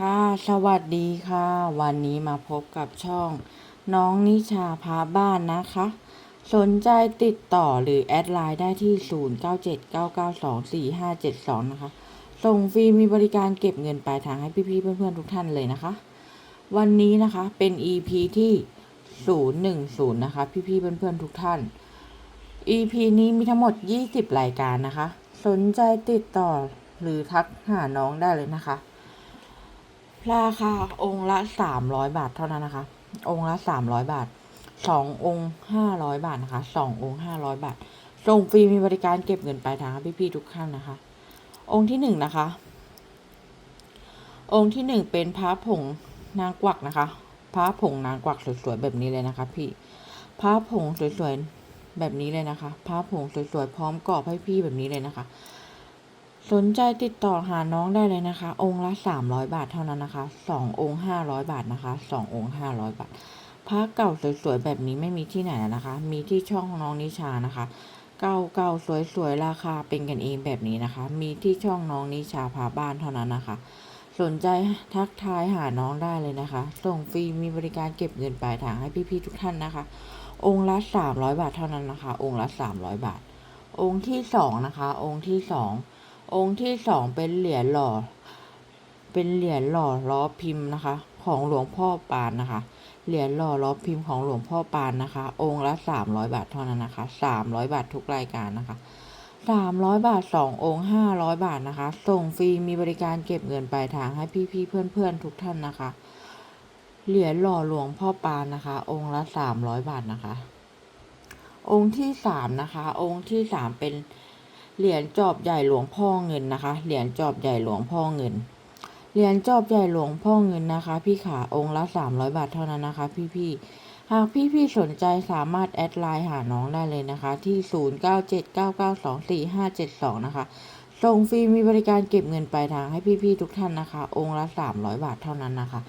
ค่ะสวัสดีค่ะ วันนี้มาพบกับช่อง น้องนิชาพาบ้านนะคะ สนใจติดต่อหรือแอดไลน์ได้ที่ 0979924572 นะคะ ส่งฟรีมีบริการเก็บเงินปลายทางให้พี่ๆเพื่อนๆ ทุกท่านเลยนะคะ วันนี้นะคะเป็น EP ที่ 010 นะคะ พี่ๆเพื่อนๆ ทุกท่าน EP นี้มีทั้งหมด 20 รายการนะคะ สนใจติดต่อหรือทักหาน้องได้เลยนะคะ ราคาองค์ละ300บาทเท่านั้นนะคะ องค์ละ300บาท2ององค์500บาทนะคะ2ององค์500บาทส่งฟรีมีบริการเก็บเงินปลายทางให้พี่ๆทุกท่านนะคะ องค์ที่หนึ่งนะคะ องค์ที่หนึ่งเป็นพระผงนางกวักนะคะ พระผงนางกวักสวยๆแบบนี้เลยนะคะ พี่พระผงสวยๆแบบนี้เลยนะคะพระผงสวยๆพร้อมกรอบให้พี่แบบนี้เลยนะคะ สนใจติดต่อหาน้องได้เลยนะคะ องค์ละ 300 บาทเท่านั้นนะคะ2องค์ 500 บาทนะคะ2องค์ 500 บาทพระเก่าสวยๆแบบนี้ไม่มีที่ไหนแล้วนะคะ มีที่ช่องน้องนิชานะคะ เก่าเก่าๆสวยๆราคาเป็นกันเองแบบนี้นะคะ มีที่ช่องน้องนิชาพาบ้านเท่านั้นนะคะ สนใจทักทายหาน้องได้เลยนะคะ ส่งฟรีมีบริการเก็บเงินปลายทางให้พี่ๆทุกท่านนะคะ องค์ละ 300 บาทเท่านั้นนะคะ องค์ละ 300 บาท องค์ที่สองนะคะ องค์ที่สอง องค์ที่สองเป็นเหรียญหล่อ เป็นเหรียญหล่อล้อพิมพ์นะคะ ของหลวงพ่อปานนะคะ เหรียญหล่อล้อพิมพ์ของหลวงพ่อปานนะคะ องค์ละสามร้อยบาทเท่านั้นนะคะสามร้อยบาททุกรายการนะคะสามร้อยบาทสององค์ห้าร้อยบาทนะคะ ส่งฟรีมีบริการเก็บเงินปลายทางให้พี่ๆเพื่อนๆทุกท่านนะคะ เหรียญหล่อหลวงพ่อปานนะคะ องค์ละสามร้อยบาทนะคะ องค์ที่สามนะคะ องค์ที่สามเป็น เหรียญจอบใหญ่หลวงพ่อเงินนะคะ เหรียญจอบใหญ่หลวงพ่อเงิน เหรียญจอบใหญ่หลวงพ่อเงินนะคะ พี่ขาองค์ละสามร้อยบาทเท่านั้นนะคะ พี่ๆหากพี่ๆสนใจสามารถแอดไลน์หาน้องได้เลยนะคะ ที่ศูนย์เก้าเจ็ดเก้าเก้าสองสี่ห้าเจ็ดสองนะคะส่งฟรีมีบริการเก็บเงินปลายทางให้พี่ๆทุกท่านนะคะ องค์ละสามร้อยบาทเท่านั้นนะคะ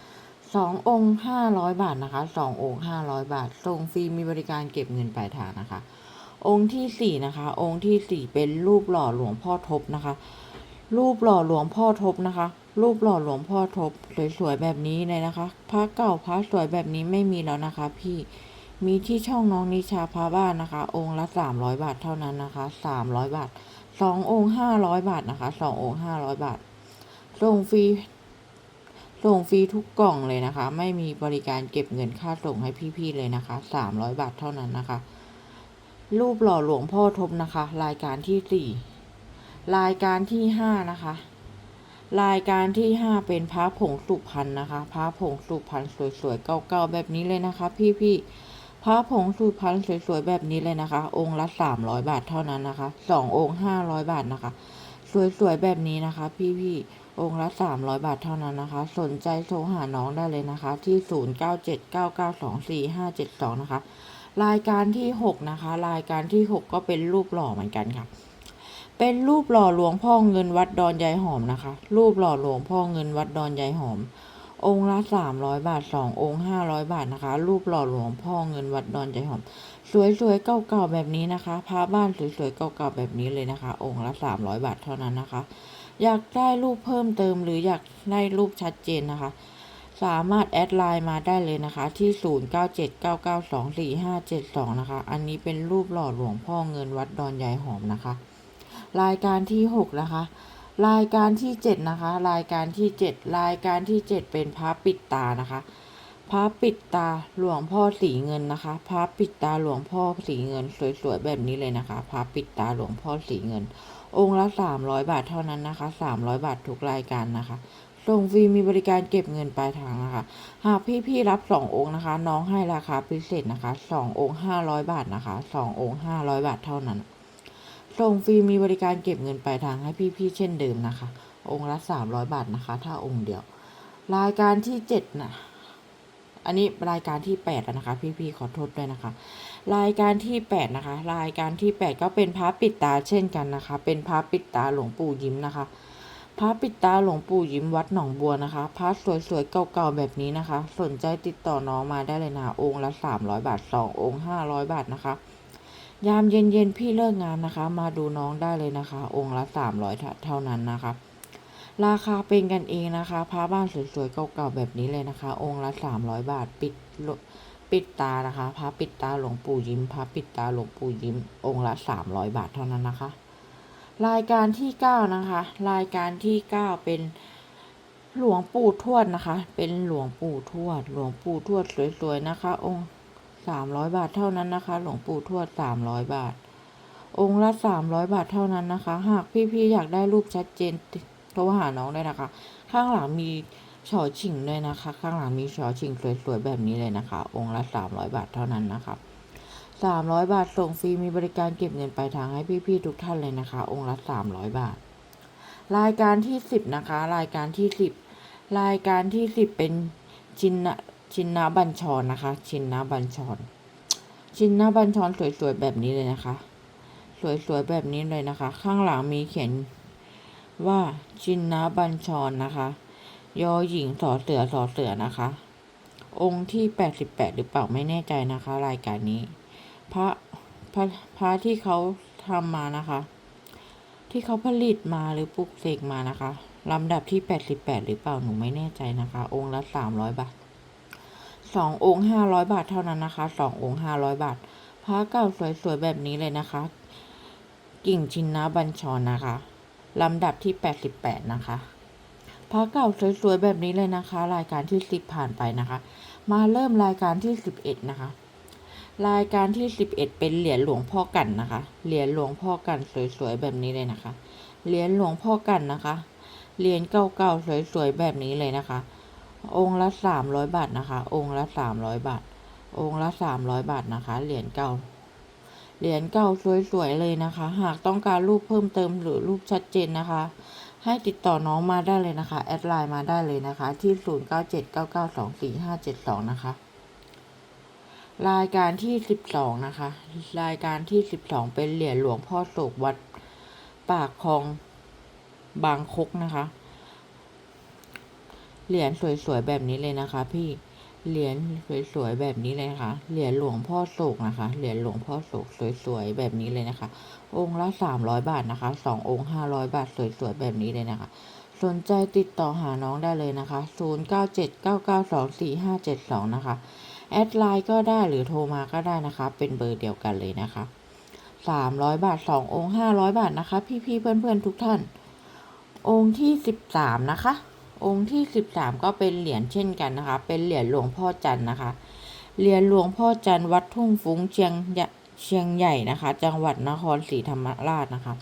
สององค์ห้าร้อยบาทนะคะสององค์ห้าร้อยบาทส่งฟรีมีบริการเก็บเงินปลายทางนะคะ องค์ที่สี่นะคะ องค์ที่สี่เป็นรูปหล่อหลวงพ่อทบนะคะ รูปหล่อหลวงพ่อทบนะคะ รูปหล่อหลวงพ่อทบสวยๆแบบนี้เลยนะคะพระเก่าพระสวยแบบนี้ไม่มีแล้วนะคะ พี่มีที่ช่องน้องนิชาพาบ้านนะคะ องค์ละสามร้อยบาทเท่านั้นนะคะสามร้อยบาทสององค์ห้าร้อยบาทนะคะสององค์ห้าร้อยบาทส่งฟรีส่งฟรีทุกกล่องเลยนะคะ ไม่มีบริการเก็บเงินค่าส่งให้พี่ๆเลยนะคะสามร้อยบาทเท่านั้นนะคะ รูปหล่อหลวงพ่อทบนะคะ รายการที่สี่รายการที่ห้านะคะ รายการที่ห้าเป็นพระผงสุพรรณนะคะ พระผงสุพรรณสวยๆเก่าๆแบบนี้เลยนะคะ พี่ๆพระผงสุพรรณสวยๆแบบนี้เลยนะคะ องค์ละสามร้อยบาทเท่านั้นนะคะสององค์ห้าร้อยบาทนะคะ สวยๆแบบนี้นะคะ พี่ๆองค์ละสามร้อยบาทเท่านั้นนะคะ สนใจโทรหาน้องได้เลยนะคะ ที่ศูนย์เก้าเจ็ดเก้าเก้าสองสี่ห้าเจ็ดสองนะคะ รายการที่หกนะคะ รายการที่หกก็เป็นรูปหล่อเหมือนกันค่ะ เป็นรูปหล่อหลวงพ่อเงินวัดดอนยายหอมนะคะ รูปหล่อหลวงพ่อเงินวัดดอนยายหอม องค์ละสามร้อยบาทสององค์ห้าร้อยบาทนะคะ รูปหล่อหลวงพ่อเงินวัดดอนยายหอม สวยๆเก่าๆแบบนี้นะคะพาบ้านสวยๆเก่าๆแบบนี้เลยนะคะ องค์ละสามร้อยบาทเท่านั้นนะคะ อยากได้รูปเพิ่มเติมหรืออยากได้รูปชัดเจนนะคะ สามารถแอดไลน์มาได้เลยนะคะ ที่ 0979924572 นะคะ อันนี้เป็นรูปหล่อหลวงพ่อเงินวัดดอนยายหอมนะคะ รายการที่ 6 นะคะ รายการที่ 7 นะคะ รายการที่ 7 รายการที่ 7 เป็นพระปิดตานะคะพระปิดตาหลวงพ่อสีเงินนะคะพระปิดตาหลวงพ่อสีเงิน สวยๆแบบนี้เลยนะคะพระปิดตาหลวงพ่อสีเงิน องค์ละ300บาทเท่านั้นนะคะ300บาททุกรายการนะคะ ส่งฟรีมีบริการเก็บเงินปลายทางนะคะ หากพี่ๆรับสององค์นะคะ น้องให้ราคาพิเศษนะคะสององค์ห้าร้อยบาทนะคะสององค์ห้าร้อยบาทเท่านั้นส่งฟรีมีบริการเก็บเงินปลายทางให้พี่ๆเช่นเดิมนะคะ องค์ละสามร้อยบาทนะคะ ถ้าองค์เดียว รายการที่เจ็ดนะอันนี้รายการที่แปดแล้วนะคะ พี่ๆขอโทษด้วยนะคะ รายการที่แปดนะคะ รายการที่แปดก็เป็นพระปิดตาเช่นกันนะคะ เป็นพระปิดตาหลวงปู่ยิ้มนะคะ พระปิดตาหลวงปู่ยิ้มวัดหนองบัวนะคะพระสวยๆเก่าๆแบบนี้นะคะ สนใจติดต่อน้องมาได้เลยนะองค์ละสามร้อยบาทสององค์ห้าร้อยบาทนะคะ ยามเย็นๆพี่เลิกงานนะคะ มาดูน้องได้เลยนะคะ องค์ละสามร้อยเท่านั้นนะคะ ราคาเป็นกันเองนะคะพระบ้านสวยๆเก่าๆแบบนี้เลยนะคะ องค์ละสามร้อยบาทปิดปิดตานะคะพระปิดตาหลวงปู่ยิ้มพระปิดตาหลวงปู่ยิ้มองค์ละสามร้อยบาทเท่านั้นนะคะ รายการที่เก้านะคะ รายการที่เก้าเป็นหลวงปู่ทวดนะคะ เป็นหลวงปู่ทวด หลวงปู่ทวดสวยๆนะคะ องค์สามร้อยบาทเท่านั้นนะคะ หลวงปู่ทวดสามร้อยบาท องค์ละสามร้อยบาทเท่านั้นนะคะ หากพี่ๆอยากได้รูปชัดเจนโทรหาน้องได้นะคะ ข้างหลังมีชอชิงด้วยนะคะ ข้างหลังมีชอชิงสวยๆแบบนี้เลยนะคะ องค์ละสามร้อยบาทเท่านั้นนะคะ สามร้อยบาทส่งฟรีมีบริการเก็บเงินปลายทางให้พี่ๆทุกท่านเลยนะคะ องค์ละสามร้อยบาท รายการที่สิบนะคะ รายการที่สิบรายการที่สิบเป็นชินนะชินนาบัญชรนะคะ ชินนาบัญชร ชินนาบัญชรสวยๆแบบนี้เลยนะคะ สวยๆแบบนี้เลยนะคะ ข้างหลังมีเขียนว่าชินนาบัญชรนะคะ ยอหญิงสอเสือสอเสือนะคะ องค์ที่แปดสิบแปดหรือเปล่าไม่แน่ใจนะคะ รายการนี้ พระพระพระที่เขาทำมานะคะ ที่เขาผลิตมาหรือปลุกเสกมานะคะลำดับที่แปดสิบแปดหรือเปล่าหนูไม่แน่ใจนะคะ องค์ละสามร้อยบาทสององค์ห้าร้อยบาทเท่านั้นนะคะสององค์ห้าร้อยบาทพระเก่าสวยๆแบบนี้เลยนะคะ กิ่งชินนาบัญชรนะคะลำดับที่แปดสิบแปดนะคะพระเก่าสวยๆแบบนี้เลยนะคะ รายการที่สิบผ่านไปนะคะ มาเริ่มรายการที่สิบเอ็ดนะคะ รายการที่สิบเอ็ดเป็นเหรียญหลวงพ่อกันนะคะ เหรียญหลวงพ่อกันสวยๆแบบนี้เลยนะคะ เหรียญหลวงพ่อกันนะคะ เหรียญเก่าๆสวยๆแบบนี้เลยนะคะ องค์ละสามร้อยบาทนะคะ องค์ละสามร้อยบาท องค์ละสามร้อยบาทนะคะ เหรียญเก่า เหรียญเก่าสวยๆเลยนะคะ หากต้องการรูปเพิ่มเติมหรือรูปชัดเจนนะคะ ให้ติดต่อน้องมาได้เลยนะคะ แอดไลน์มาได้เลยนะคะ ที่ 0979924572 นะคะ รายการที่12นะคะ รายการที่12เป็นเหรียญหลวงพ่อโศกวัด ปากคลองบางคกนะคะ เหรียญสวยๆแบบนี้เลยนะคะ พี่ เหรียญสวยๆแบบนี้เลยนะคะ เหรียญหลวงพ่อโศกนะคะ เหรียญหลวงพ่อโศกสวยๆแบบนี้เลยนะคะ องค์ละสามร้อยบาทนะคะ สององค์ห้าร้อยบาทสวยๆแบบนี้เลยนะคะ สนใจติดต่อหาน้องได้เลยนะคะศูนย์เก้าเจ็ดเก้าเก้าสองสี่ห้าเจ็ดสองนะคะ แอดไลน์ก็ได้หรือโทรมาก็ได้นะคะ เป็นเบอร์เดียวกันเลยนะคะสามร้อยบาทสององค์ห้าร้อยบาทนะคะ พี่ๆเพื่อนๆทุกท่าน องค์ที่สิบสามนะคะ องค์ที่สิบสามก็เป็นเหรียญเช่นกันนะคะ เป็นเหรียญหลวงพ่อจันนะคะ เหรียญหลวงพ่อจันวัดทุ่งฟุ้งเชียงเชียงใหญ่นะคะ จังหวัดนครศรีธรรมราชนะคะ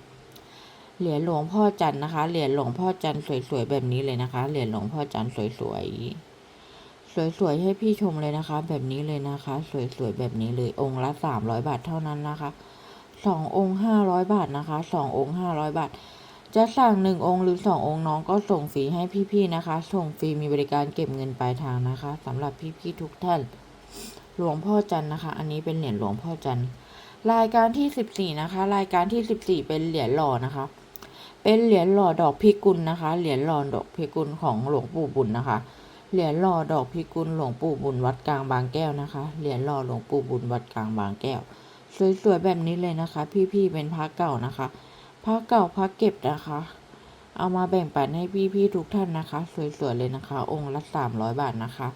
เหรียญหลวงพ่อจันนะคะ เหรียญหลวงพ่อจันสวยๆแบบนี้เลยนะคะ เหรียญหลวงพ่อจันสวยๆ สวยๆให้พี่ชมเลยนะคะ แบบนี้เลยนะคะ สวยๆแบบนี้เลยองค์ละสามร้อยบาทเท่านั้นนะคะสององค์ห้าร้อยบาทนะคะสององค์ห้าร้อยบาท จะสั่งหนึ่งองค์หรือสององค์น้องก็ส่งฟรีให้พี่ๆนะคะ ส่งฟรีมีบริการเก็บเงินปลายทางนะคะสำหรับพี่ๆทุกท่าน หลวงพ่อจันนะคะ อันนี้เป็นเหรียญหลวงพ่อจันทร์รายการที่สิบสี่นะคะ รายการที่สิบสี่เป็นเหรียญหล่อนะคะ เป็นเหรียญหล่อดอกพิกุลนะคะ เหรียญหล่อดอกพิกุลของหลวงปู่บุญนะคะ เหรียญหล่อดอกพิกุลหลวงปู่บุญวัดกลางบางแก้วนะคะ เหรียญหล่อหลวงปู่บุญวัดกลางบางแก้ว สวยๆแบบนี้เลยนะคะ พี่ๆเป็นพระเก่านะคะพระเก่าพระเก็บนะคะ เอามาแบ่งปันให้พี่ๆทุกท่านนะคะ สวยๆเลยนะคะ องค์ละสามร้อยบาทนะคะ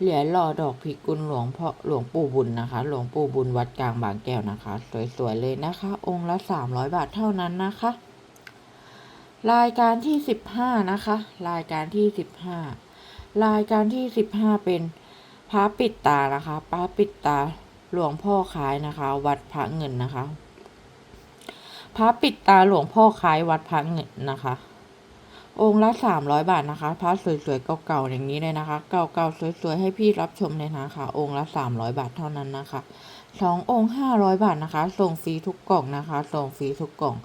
เหรียญหล่อดอกพิกุลหลวงพ่อหลวงปู่บุญนะคะ หลวงปู่บุญวัดกลางบางแก้วนะคะ สวยๆเลยนะคะ องค์ละสามร้อยบาทเท่านั้นนะคะ รายการที่สิบห้านะคะ รายการที่สิบห้า รายการที่สิบห้าเป็นพระปิดตานะคะพระปิดตาหลวงพ่อคล้ายนะคะ วัดพระเงินนะคะพระปิดตาหลวงพ่อคล้ายวัดพระเงินนะคะ องค์ละสามร้อยบาทนะคะพระสวยๆเก่าๆอย่างนี้เลยนะคะ เก่าๆสวยๆให้พี่รับชมเลยนะคะ องค์ละสามร้อยบาทเท่านั้นนะคะสององค์ห้าร้อยบาทนะคะ ส่งฟรีทุกกล่องนะคะ ส่งฟรีทุกกล่อง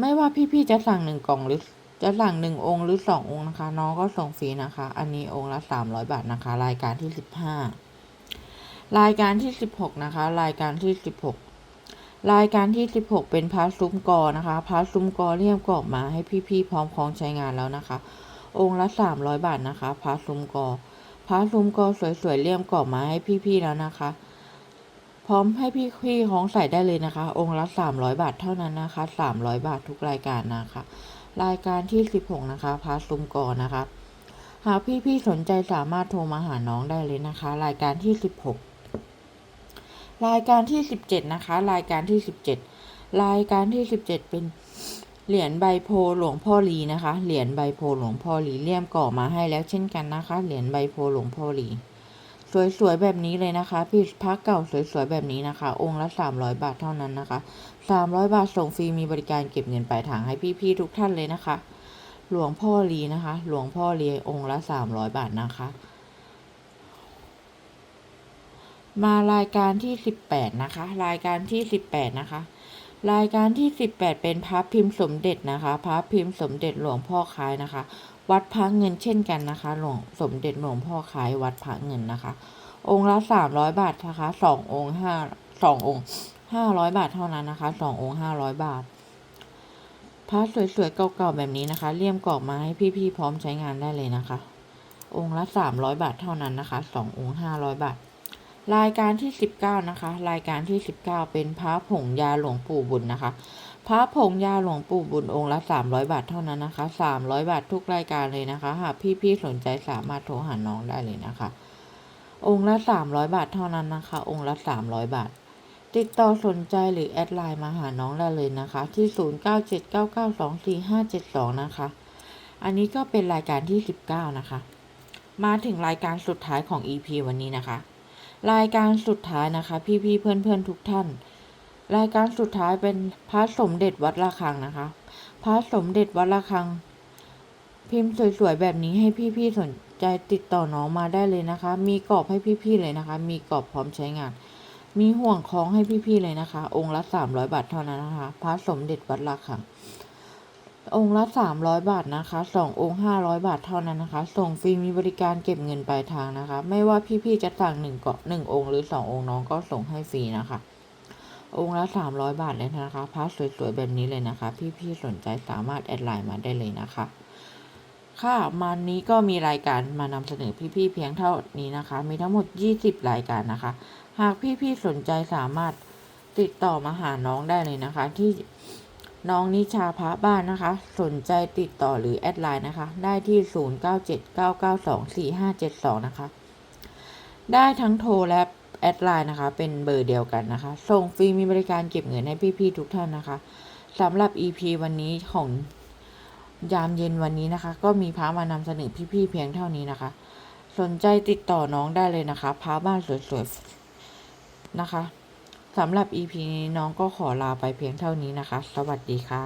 ไม่ว่าพี่ๆจะสั่งหนึ่งกล่องหรือ จะสั่งหนึ่งองค์หรือสององค์นะคะ น้องก็ส่งฟรีนะคะ อันนี้องค์ละสามร้อยบาทนะคะ รายการที่สิบห้ารายการที่สิบหกนะคะ รายการที่สิบหกรายการที่สิบหกเป็นพาซุ้มกอนะคะพาซุ้มกอเรียมกรอบมาให้พี่ๆพร้อมของใช้งานแล้วนะคะ องค์ละสามร้อยบาทนะคะพาซุ้มกอพาซุ้มกอสวยๆเรียมกรอบมาให้พี่ๆแล้วนะคะพร้อมให้พี่ๆของใส่ได้เลยนะคะ องค์ละสามร้อยบาทเท่านั้นนะคะสามร้อยบาททุกรายการนะคะ รายการที่ 16 นะคะพาซุมก่อนนะคะหากพี่ๆสนใจสามารถโทรมาหาน้องได้เลยนะคะ รายการที่ 16 รายการที่ 17 นะคะ รายการที่ 17 รายการที่ 17 เป็นเหรียญใบโพหลวงพ่อลีนะคะ เหรียญใบโพหลวงพ่อลีเลี่ยมก่อมาให้แล้วเช่นกันนะคะ เหรียญใบโพหลวงพ่อลี สวยๆแบบนี้เลยนะคะพี่พระเก่าสวยๆแบบนี้นะคะ องค์ละ 300 บาทเท่านั้นนะคะ 300 บาทส่งฟรีมีบริการเก็บเงินปลายทางให้พี่ๆทุกท่านเลยนะคะ หลวงพ่อลีนะคะ หลวงพ่อลีองค์ละ 300 บาทนะคะ มารายการที่ 18 นะคะ รายการที่ 18 นะคะรายการที่ 18 เป็นพระพิมพ์สมเด็จนะคะ พระพิมพ์สมเด็จหลวงพ่อคล้ายนะคะ วัดพระเงินเช่นกันนะคะ หลวงสมเด็จหลวงพ่อคล้ายวัดพระเงินนะคะ องค์ละ300บาทนะคะสององค์ห้าสององค์500บาทเท่านั้นนะคะสององค์500บาทพระสวยๆเก่าๆแบบนี้นะคะเลี่ยมกรอบมาให้พี่ๆพร้อมใช้งานได้เลยนะคะ องค์ละ300บาทเท่านั้นนะคะสององค์500บาท รายการที่19นะคะ รายการที่19เป็นพระผงยาหลวงปู่บุญนะคะ พระผงยาหลวงปู่บุญองค์ละ300บาทเท่านั้นนะคะ300บาททุกรายการเลยนะคะ หากพี่ๆสนใจสามารถโทรหาน้องได้เลยนะคะ องค์ละ300บาทเท่านั้นนะคะ องค์ละ300บาท ติดต่อสนใจหรือแอดไลน์มาหาน้องได้เลยนะคะ ที่0979924572นะคะ อันนี้ก็เป็นรายการที่19นะคะ มาถึงรายการสุดท้ายของ EP วันนี้นะคะ รายการสุดท้ายนะคะ พี่ๆเพื่อนๆทุกท่าน รายการสุดท้ายเป็นพระสมเด็จวัดระฆังนะคะ พระสมเด็จวัดระฆัง พิมพ์สวยๆแบบนี้ให้พี่ๆสนใจติดต่อน้องมาได้เลยนะคะ มีกรอบให้พี่ๆเลยนะคะ มีกรอบพร้อมใช้งาน มีห่วงคล้องให้พี่ๆเลยนะคะ องค์ละ300บาทเท่านั้นนะคะ พระสมเด็จวัดระฆัง องค์ละ300บาทนะคะสององค์500บาทเท่านั้นนะคะ ส่งฟรีมีบริการเก็บเงินปลายทางนะคะ ไม่ว่าพี่ๆจะสั่งหนึ่งเกาะหนึ่งองค์หรือสององค์น้องก็ส่งให้ฟรีนะคะ องค์ละ 300 บาทเลยนะคะพระสวยๆ แบบนี้เลยนะคะ พี่ๆ สนใจสามารถแอดไลน์มาได้เลยนะคะ ค่ะมันนี้ก็มีรายการมานำเสนอพี่ๆ เพียงเท่านี้นะคะ มีทั้งหมด 20 รายการนะคะ หากพี่ๆ สนใจสามารถติดต่อมาหาน้องได้เลยนะคะ ที่น้องนิชาพระบ้านนะคะ สนใจติดต่อหรือแอดไลน์นะคะ ได้ที่ 0979924572 นะคะ ได้ทั้งโทรและ แอดไลน์นะคะ เป็นเบอร์เดียวกันนะคะ ส่งฟรีมีบริการเก็บเงินให้พี่ๆทุกท่านนะคะสำหรับ EP วันนี้ของยามเย็นวันนี้นะคะ ก็มีพระมานำเสนอพี่ๆเพียงเท่านี้นะคะ สนใจติดต่อน้องได้เลยนะคะพระบ้านสวยๆนะคะสำหรับ EP นี้น้องก็ขอลาไปเพียงเท่านี้นะคะ สวัสดีค่ะ